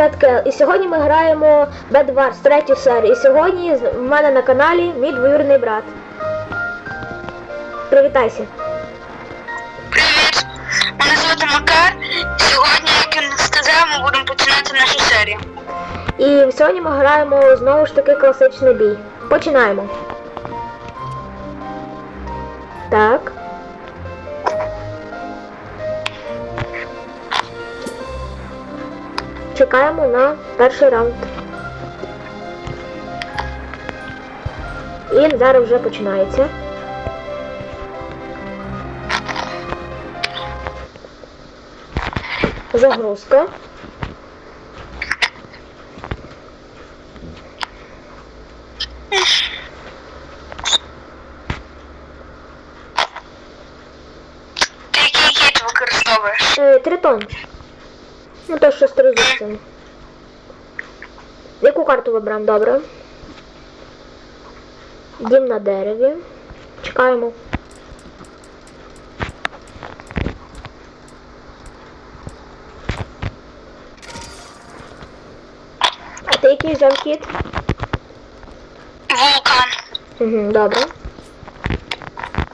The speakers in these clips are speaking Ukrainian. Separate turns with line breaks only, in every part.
Шаткел. І сьогодні ми граємо Bed Wars, третю серію. І сьогодні в мене на каналі мій двоюрний брат. Привітайся.
Привіт! Мене звати Макар. Сьогодні, як я сказав, ми будемо починати нашу серію.
І сьогодні ми граємо знову ж таки класичний бій. Починаємо. Так. Чекаємо на перший раунд. І зараз вже починається. Загрузка.
Ти який використовуєш?
Е, Тритон. Ну то що з. Яку карту виберемо? Добре. Дім на дереві. Чекаємо. А ти який взяв хід?
Вулкан.
Угу, добре.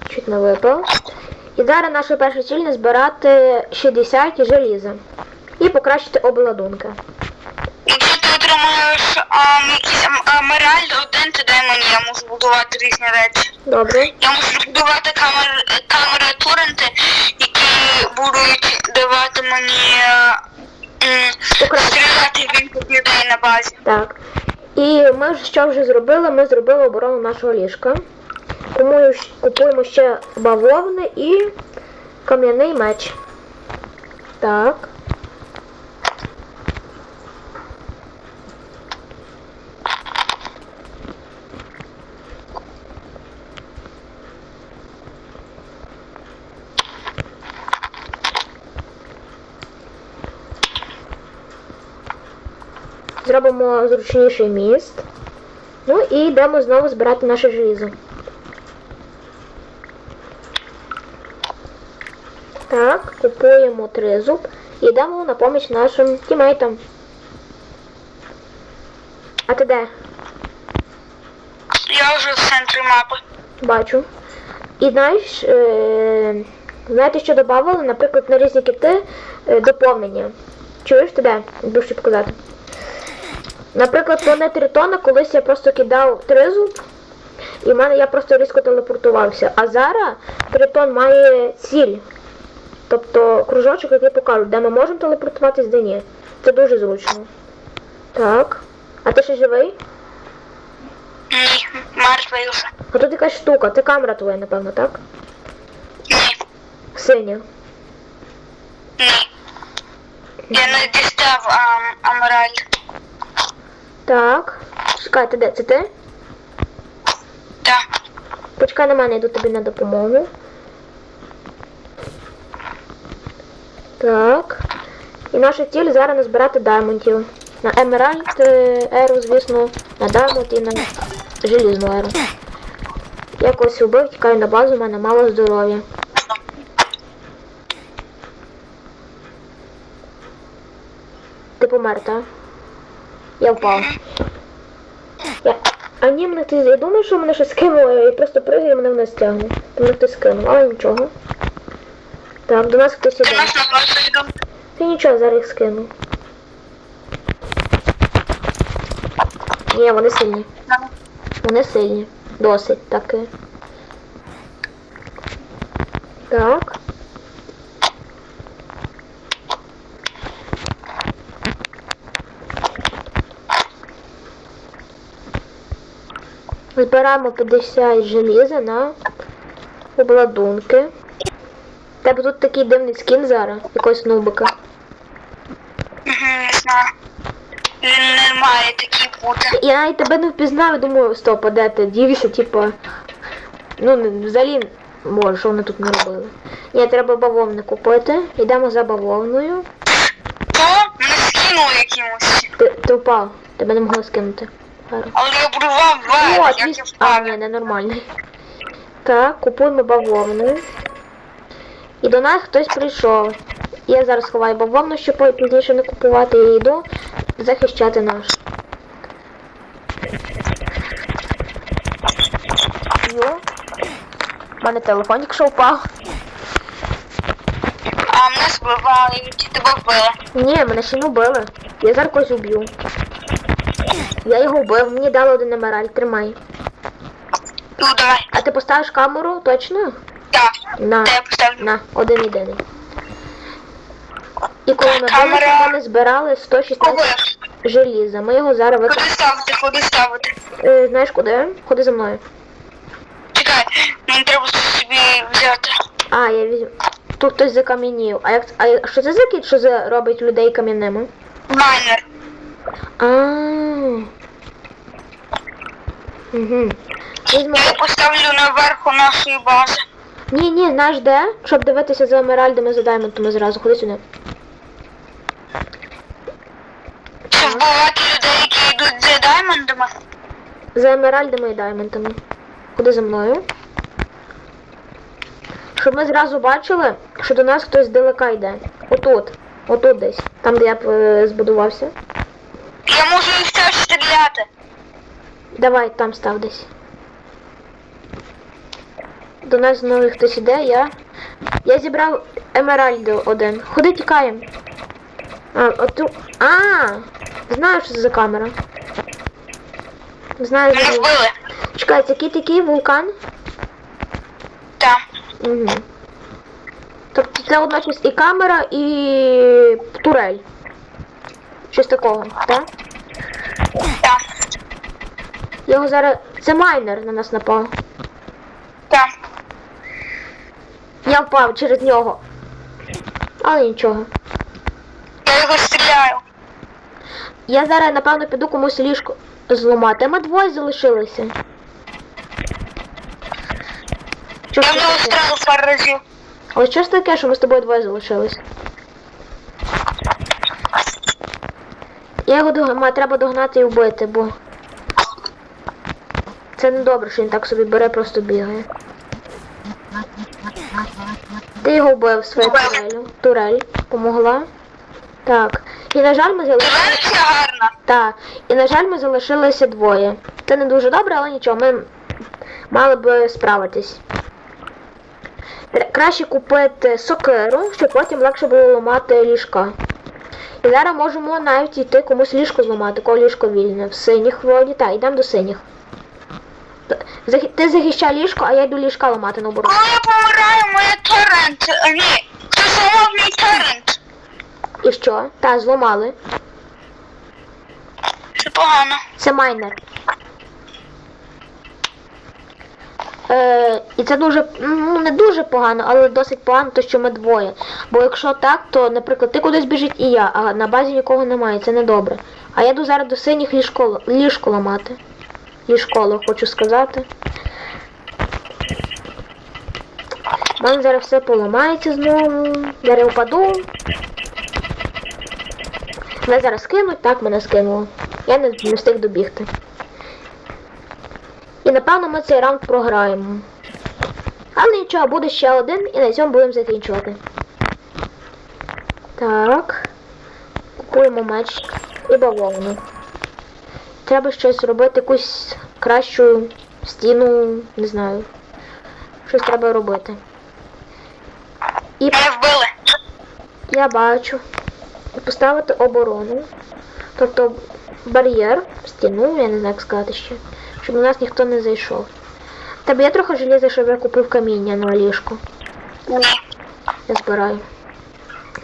Чуть не випав. І зараз наша перша ціль не збирати 60 желіза. І покращити обладунки.
Якщо ти отримаєш ам, якийсь ам- емеральд один, то дай мені, я можу будувати різні речі.
Добре.
Я можу будувати камер, камери Туренти, які будуть давати мені м, стріляти в інших людей на базі.
Так. І ми ж що вже зробили? Ми зробили оборону нашого ліжка. Купуємо, купуємо ще бавовни і кам'яний меч. Так. Зробимо зручніший міст. Ну і йдемо знову збирати наше желізо. Так, купуємо тризуб і йдемо на поміч нашим тімейтам. А ти де?
Я вже в центрі мапи.
Бачу. І знаєш, е, знаєте, що додавали, наприклад, на різні кити е, доповнення. Чуєш тебе? Буду ще показати. Наприклад, планети Тритона колись я просто кидав тризуб, і в мене я просто різко телепортувався. А зараз Тритон має ціль. Тобто кружочок, який покажуть, де ми можемо телепортуватись, де ні. Це дуже зручно. Так. А ти ще живий?
Ні, мертвий вже.
А тут якась штука, це камера твоя, напевно, так?
Ні,
Синя.
ні. Я не дістав ам, Емеральд.
Так. Чекай, де? Це ти?
Так.
Почекай на мене, йду тобі на допомогу. Так. І наша ціль зараз назбирати даймонтів. На Емеральд еру, звісно, на даймонд і на желізну еру. Я когось убив, тікаю на базу, у мене мало здоров'я. Ти помер, так? Я впав. Я... А ні, мене ти я думаю, що мене щось скинуло, я просто пригаю і мене вниз тягне. То мене хтось скинув, але нічого. Так, до нас хтось іде. Ти нічого, зараз їх скину. Ні, вони сильні. Вони сильні. Досить таки. Так. Збираємо 50 желіза на обладунки. Тебе тут такий дивний скін зараз, якогось нубика.
Не знаю. Він не має такі бути.
Я навіть тебе не впізнав думаю, стоп, а де ти дівся, типа. Ну, взагалі, може, що вони тут не робили. Ні, треба бавовни купити. Йдемо за бавовною.
То мене скинуло якимось.
Ти, ти впав, тебе не могли скинути. Зараз.
Але я будував
О,
вверх, як я
А,
впав.
ні, ненормальний. Так, купуємо бавовну. І до нас хтось прийшов. Я зараз ховаю бавовну, щоб пізніше не купувати. Я йду захищати наш. Йо. У мене телефончик що впав.
А мене збивають, тебе вбили.
Ні, мене ще не вбили. Я зараз когось уб'ю. Я його вбив, мені дали один емераль, тримай.
Ну, давай.
А ти поставиш камеру, точно?
Так.
На,
Та я поставлю.
на, один єдиний. І коли ми
Камера.
билися, вони збирали 116 желіза. Ми його зараз
Куди
виконали.
ставити, куди ставити?
Е, знаєш куди? Ходи за мною.
Чекай, мені треба собі взяти.
А, я візьму. Тут хтось закам'янів. А як а я- що це за кіт, що за робить людей кам'яними?
Майнер.
А. Угу. Візьму.
Я поставлю наверху нашої бази.
Ні, ні, знаєш де? Щоб дивитися за емеральдами за даймонтами зразу. Ходи сюди.
Щоб вбивати людей, які йдуть за даймондами.
За емеральдами і даймонтами. Ходи за мною. Щоб ми зразу бачили, що до нас хтось здалека йде. Отут. Отут десь. Там, де я б е, збудувався.
Я можу їх теж стріляти.
Давай, там став десь. До нас знову хтось іде, я. Я зібрав емеральду один. Ходи тікаємо. А, оту. А! Знаю, що це за камера. Знаю, знаю.
вбили.
Чекай, це який такий вулкан?
Так.
Угу. Тобто це одночасно і камера, і турель. Щось такого, так?
Так.
Його зараз. Це майнер на нас напав.
Так.
Я впав через нього. Але нічого.
Я його стріляю.
Я зараз, напевно, піду комусь ліжко зламати. Ми двоє залишилися. Що
Я в нього
таке?
пару разів.
Але що ж таке, що ми з тобою двоє залишились? Я його дог... треба догнати і вбити, бо. Це не добре, що він так собі бере, просто бігає. Ти його вбив своєю турелю. Турель помогла. Так. І на жаль, ми залишилися. Так. І на жаль, ми залишилися двоє. Це не дуже добре, але нічого, ми мали би справитись. Краще купити сокиру, щоб потім легше було ламати ліжка. І зараз можемо навіть йти комусь ліжко зламати, коли ліжко вільне. В синіх вроді. Так, йдемо до синіх. Ти захищай ліжко, а я йду ліжка ламати наоборот.
Коли я помираю, моє торрент. А, Ні. Хтось зламав мій торрент.
І що? Та, зламали.
Це погано.
Це майнер. Е, і це дуже, ну не дуже погано, але досить погано, то що ми двоє. Бо якщо так, то, наприклад, ти кудись біжить і я, а на базі нікого немає, це не добре. А я йду зараз до синіх ліжко, ліжко ламати. Ліжколо, хочу сказати. Мене зараз все поламається знову. Я впаду. Мене зараз скинуть, так мене скинуло. Я не встиг добігти. І напевно ми цей раунд програємо. Але нічого, буде ще один і на цьому будемо закінчувати. Так. Купуємо меч і бавовну. Треба щось робити, якусь кращу стіну, не знаю. Щось треба робити. І
Мене вбили.
я бачу. І поставити оборону. Тобто бар'єр, стіну, я не знаю, як сказати ще. Щоб до нас ніхто не зайшов. Тебе є трохи желіза, щоб я купив каміння на ліжко.
Ні.
Я збираю.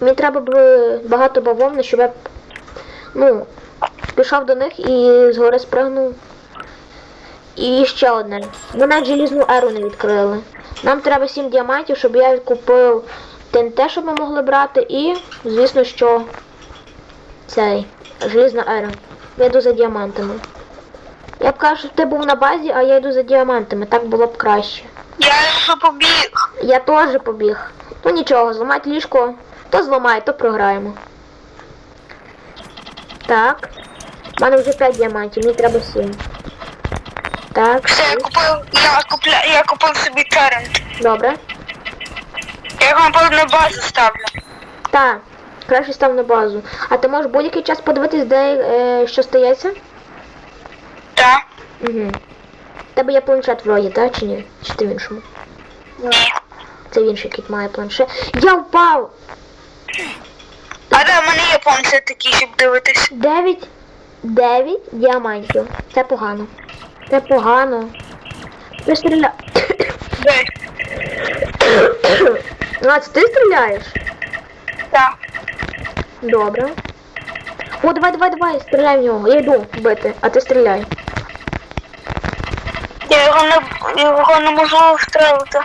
Мені треба було багато бавовни, щоб я ну, пішов до них і згори спригнув. І ще одне. Ми навіть желізну еру не відкрили. Нам треба 7 діамантів, щоб я купив ТНТ, щоб ми могли брати, і, звісно, що цей желізна ера. Я йду за діамантами. Я б кажу, що ти був на базі, а я йду за діамантами, так було б краще.
Я вже побіг.
Я теж побіг. Ну нічого, зламати ліжко. То зламає, то програємо. Так. У мене вже 5 діамантів, мені треба 7. Так,
Все, я купив, я купля, я купив собі торрент.
добре.
Я його напевно на базу ставлю.
Так. Краще став на базу. А ти можеш будь-який час подивитись, де е, що стається?
Так.
Угу. Тебе є планшет вроді, так? Чи ні? Чи ти в іншому?
Ні.
Це в інший кіт має планшет. Я впав!
А да, в мене є планшет такий, щоб дивитись.
9, 9 діамантів. Це погано. Це погано. Ти стріля... А, це ти стріляєш?
Так.
Добре. О, давай, давай, давай, стріляй в нього. Я йду бити, а ти стріляй.
Я його не, його не можу встрелити.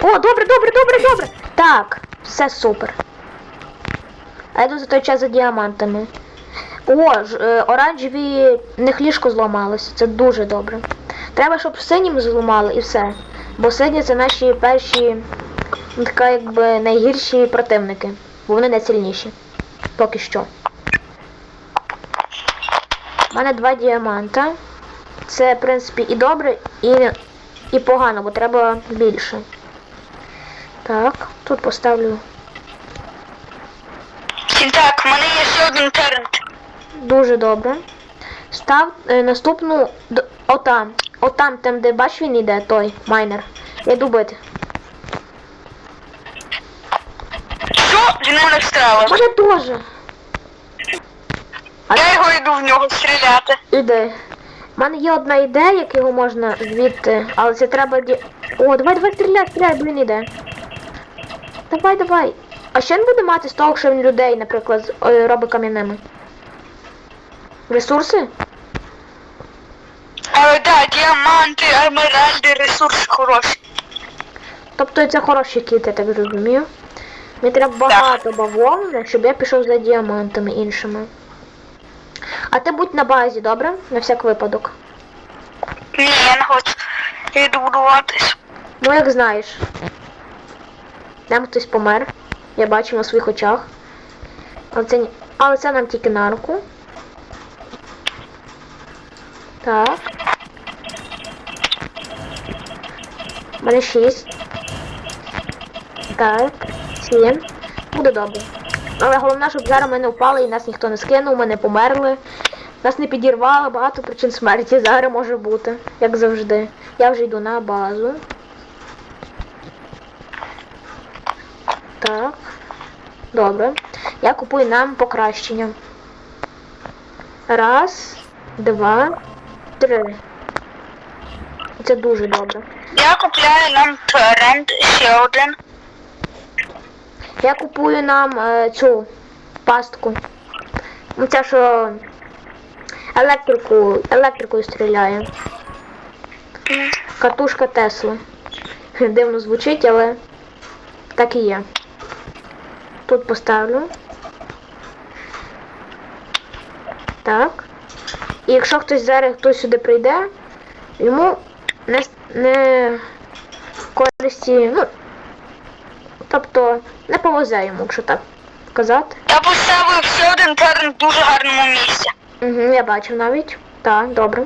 О, добре, добре, добре, добре. Так, все супер. А я йду за той час за діамантами. О, ж, е, оранжеві них ліжко зламалося. Це дуже добре. Треба, щоб синім зламали і все. Бо сині це наші перші, ну, така якби найгірші противники. Бо вони найсильніші. Поки що. У мене два діаманта. Це, в принципі, і добре, і, і погано, бо треба більше. Так, тут поставлю
І так, в мене є ще один терент.
дуже добре. Став е, наступну д- отам. Отам, там, де бач він іде, той майнер. Я йду бити.
Що? Він мене встрелив.
Мене теж. А
Я його йду в нього стріляти.
іде. У мене є одна ідея, як його можна звідти, але це треба ді... О, давай, давай, стріляй, стріляй, блін, іде. Давай, давай. А що він буде мати з того, що він людей, наприклад, е, робить кам'яними? Ресурси?
Але да, діаманти, емеральди, ресурси хороші.
Тобто це хороші кіт, я так зрозумів. Мені треба багато бавовни, щоб я пішов за діамантами іншими. А ти будь на базі, добре? На всяк випадок.
Ні, я не хочу. Я йду будуватись.
Ну як знаєш. Там хтось помер. Я бачу на своїх очах. Але це, але це нам тільки на руку. Так. У мене шість. Так. Сім. Буде добре. Але головне, щоб зараз ми не впали і нас ніхто не скинув, ми не померли. Нас не підірвало, багато причин смерті зараз може бути, як завжди. Я вже йду на базу. Так. Добре. Я купую нам покращення. Раз, два, три. Це дуже добре.
Я купляю нам терент ще один.
Я купую нам е, цю пастку. Ну ця що електрику, електрикою стріляє. Катушка Тесли. Дивно звучить, але так і є. Тут поставлю. Так. І якщо хтось зараз хтось сюди прийде, йому не, не користі, ну, тобто не повезе йому, якщо так сказати.
Я поставив ще один терент в дуже гарному місці.
Угу, я бачив навіть. Так, добре.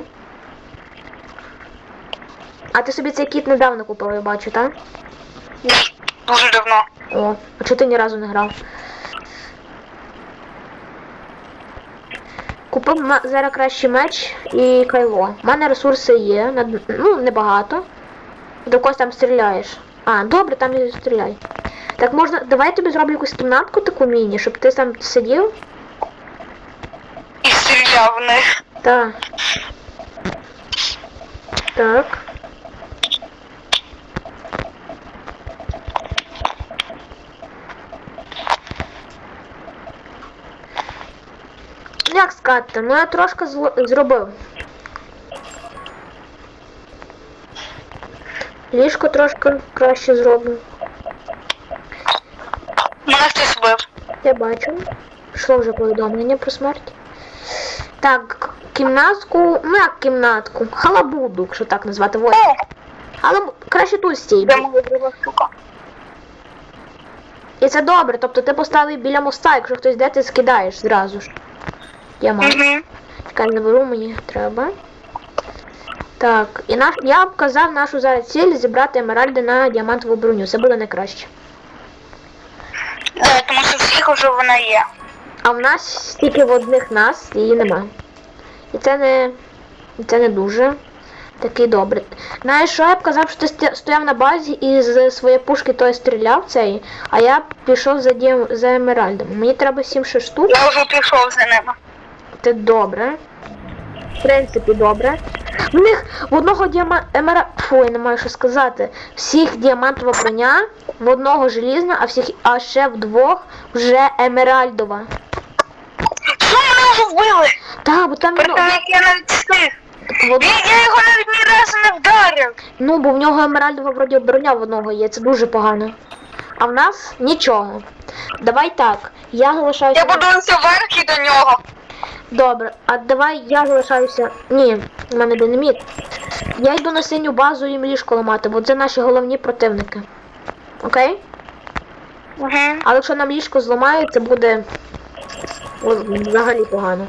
А ти собі цей кіт недавно купив, я бачу, так?
Дуже давно.
О, а чого ти ні разу не грав? Купив зараз кращий меч і кайло. У мене ресурси є, ну, небагато. До когось там стріляєш. А, добре, там і стріляй. Так можна. Давай я тобі зроблю якусь кімнатку таку міні, щоб ти там сидів.
І стріляв в них.
Так. Так. Як ну я трошки зробив. Ліжко трошки краще зроблю.
Мене хтось вбив.
Я бачу. Пішло вже повідомлення про смерть. Так, кімнатку, ну як кімнатку? Халабуду, якщо так назвати. Ось.
О,
Але краще тут стій. І це добре, тобто ти поставив біля моста, якщо хтось йде, ти скидаєш зразу ж. Я маю.
Угу.
Чекай, заберу мені треба. Так, і наш, я б казав нашу зараз ціль зібрати емеральди на діамантову броню. Це буде найкраще.
Да, тому що всіх уже вона є.
А в нас тільки в одних нас її нема. І це не. Це не дуже такий добре. Знаєш, що я б казав, що ти стояв на базі і з своєї пушки той стріляв цей, а я пішов за, діам... за емеральдом. Мені треба 7 ще штук.
Я вже пішов за ними.
Це добре. В принципі, добре. В них в одного діама... емера... Фу, я не маю що сказати. Всіх діамантова броня, в одного желізна, а всіх а ще в двох вже емеральдова.
Що мене вже вбили?
Так, бо там
Представник я навіть встиг.
в од-
Він, я його навіть ні разу не вдарив.
Ну, бо в нього емеральдова вроді броня в одного є, це дуже погано. А в нас нічого. Давай так. Я залишаюся.
Я будуюся вверх і до нього.
Добре, а давай я залишаюся. Ні, в мене динаміт. Я йду на синю базу і ліжко ламати, бо це наші головні противники. Окей?
Угу.
Але якщо нам ліжко зламають, це буде взагалі погано.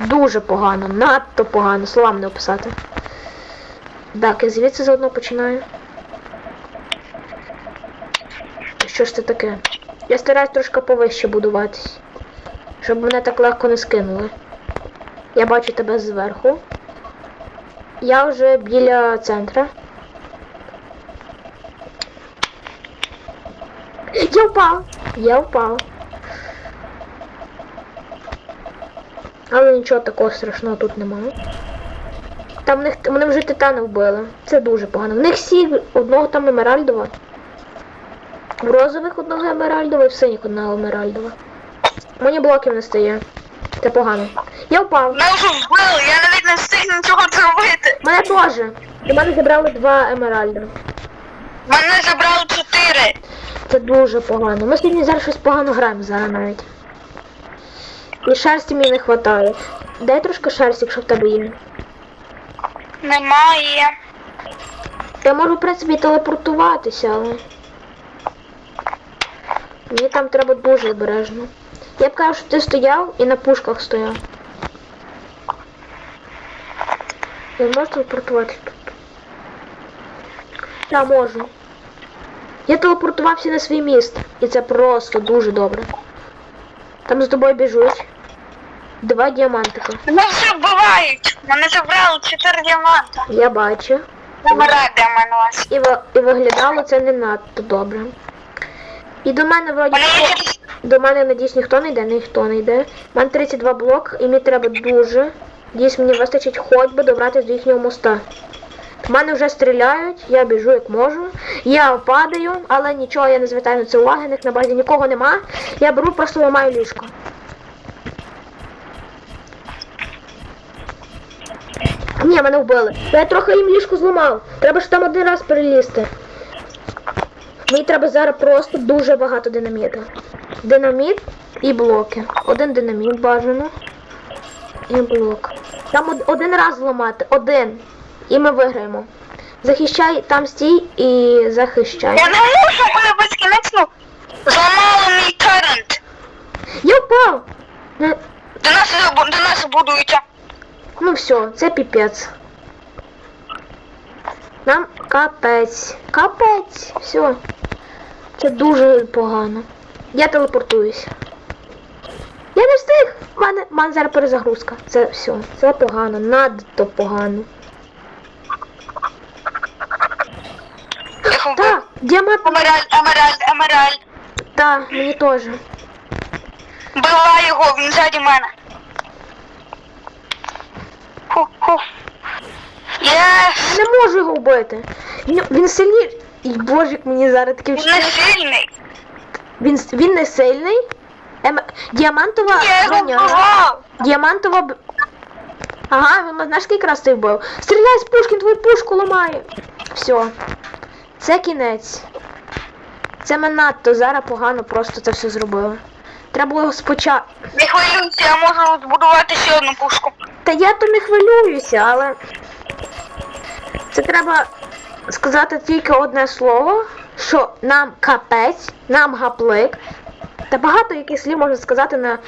Дуже погано, надто погано, словам не описати. Так, я звідси заодно починаю. Що ж це таке? Я стараюсь трошки повище будуватись. Щоб мене так легко не скинули. Я бачу тебе зверху. Я вже біля центра. Я впав. Я впав. Але нічого такого страшного тут немає. Там них вони вже титани вбили. Це дуже погано. В них всі одного там емеральдова. В розових одного емеральдова і в синіх одного емеральдова. Мені блоків не стає. Це погано. Я впав.
Мене вже вбили, я навіть не встиг нічого зробити.
Мене теж. До мене забрали два емеральда.
Мене забрали чотири.
Це дуже погано. Ми сьогодні зараз щось погано граємо зараз навіть. І шерсті мені не вистачає. Дай трошки шерсті, якщо в тебе є.
Немає.
Я можу, в принципі, телепортуватися, але. Мені там треба дуже обережно. Я б казав, що ти стояв і на пушках стояв. Я можу телепортуватися тут? Так, можу. Я телепортувався на свій міст. І це просто дуже добре. Там за тобою біжуть. Два діамантика.
Мене вже вбивають. Мене забрали чотири діаманта.
Я бачу.
Забирай діамант.
І, ви- і виглядало це не надто добре. І до мене вроді
Мене є.
До мене надіюсь ніхто не йде, ніхто не йде. У мене 32 блок, і мені треба дуже. Надіюсь, мені вистачить хоч би добратися до їхнього моста. В мене вже стріляють, я біжу як можу. Я падаю, але нічого я не звертаю на це уваги, них на базі нікого нема. Я беру, просто ламаю ліжко. Ні, мене вбили. Я трохи їм ліжко зламав. Треба ж там один раз перелізти. Мені треба зараз просто дуже багато динаміту. Динаміт і блоки. Один динаміт бажано. І блок. Там од- один раз зламати. Один. І ми виграємо. Захищай там стій і захищай.
Я не можу, мене безкінечно зламали мій торрент.
Я впав! Не-
До нас, до нас будуються.
Ну все, це піпець. Нам капець. Капець. Все. Це дуже погано. Я телепортуюсь. Я не встиг! У мене, мене зараз перезагрузка. Це все. Це погано. Надто погано. Так, діамант.
Емеральд, емеральд, емеральд.
Так, мені теж.
Била його, він ззаді мене. Ху-ху. Єс!
Не можу його вбити. Він, він сильний. І боже, як мені зараз таке
Він не сильний.
Він, він не сильний. Ем, діамантова броня. Діамантова б... Ага, він знаєш, раз ти вбив. Стріляй з пушки, твою пушку ламає. Все. Це кінець. Це ми надто зараз погано просто це все зробили. Треба було спочатку.
Не хвилюйся, я можу збудувати ще одну пушку.
Та я то не хвилююся, але це треба сказати тільки одне слово, що нам капець, нам гаплик. Та багато яких слів можна сказати на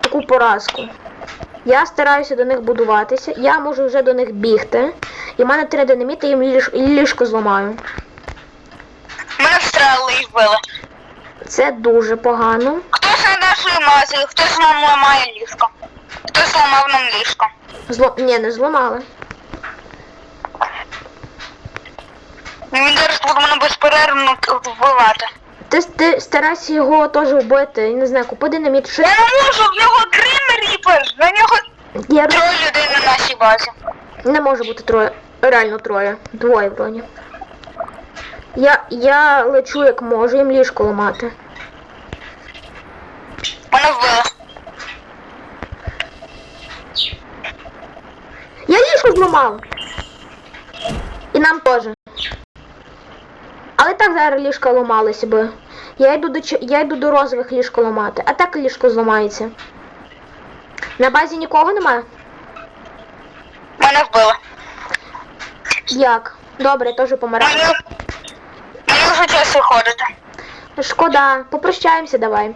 таку поразку. Я стараюся до них будуватися. Я можу вже до них бігти. І в мене три динаміти, їм ліж, ліжко зламаю.
Встрелили і вбили.
Це дуже погано.
Хтось на нашої мазі, хтось нам ламає ліжко. Хтось ламав нам ліжко.
Зло... Ні, не зламали.
Ну, Він зараз буде мене безперервно вбивати.
Ти, ти старайся його теж вбити. Я не знаю, купи динаміт. Що...
Я не можу, в нього Грим Ріпер, на нього
Я
троє людей на нашій базі.
не може бути троє. Реально троє. Двоє вроді. Я, я лечу як можу, їм ліжко ламати.
Мене вбили.
Я ліжко зламав. І нам теж. Але так зараз ліжко ламалися би. Я йду до я йду до розових ліжко ламати, а так ліжко зламається. На базі нікого немає?
Мене вбили.
Як? Добре, теж помираю.
Мені, вже час виходити.
Шкода, попрощаємося давай.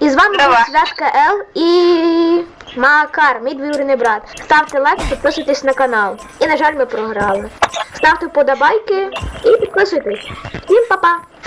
І з вами був Святка Л і Макар, мій двоюрідний брат. Ставте лайк, підписуйтесь на канал. І, на жаль, ми програли. Ставте вподобайки і підписуйтесь. Всім па-па!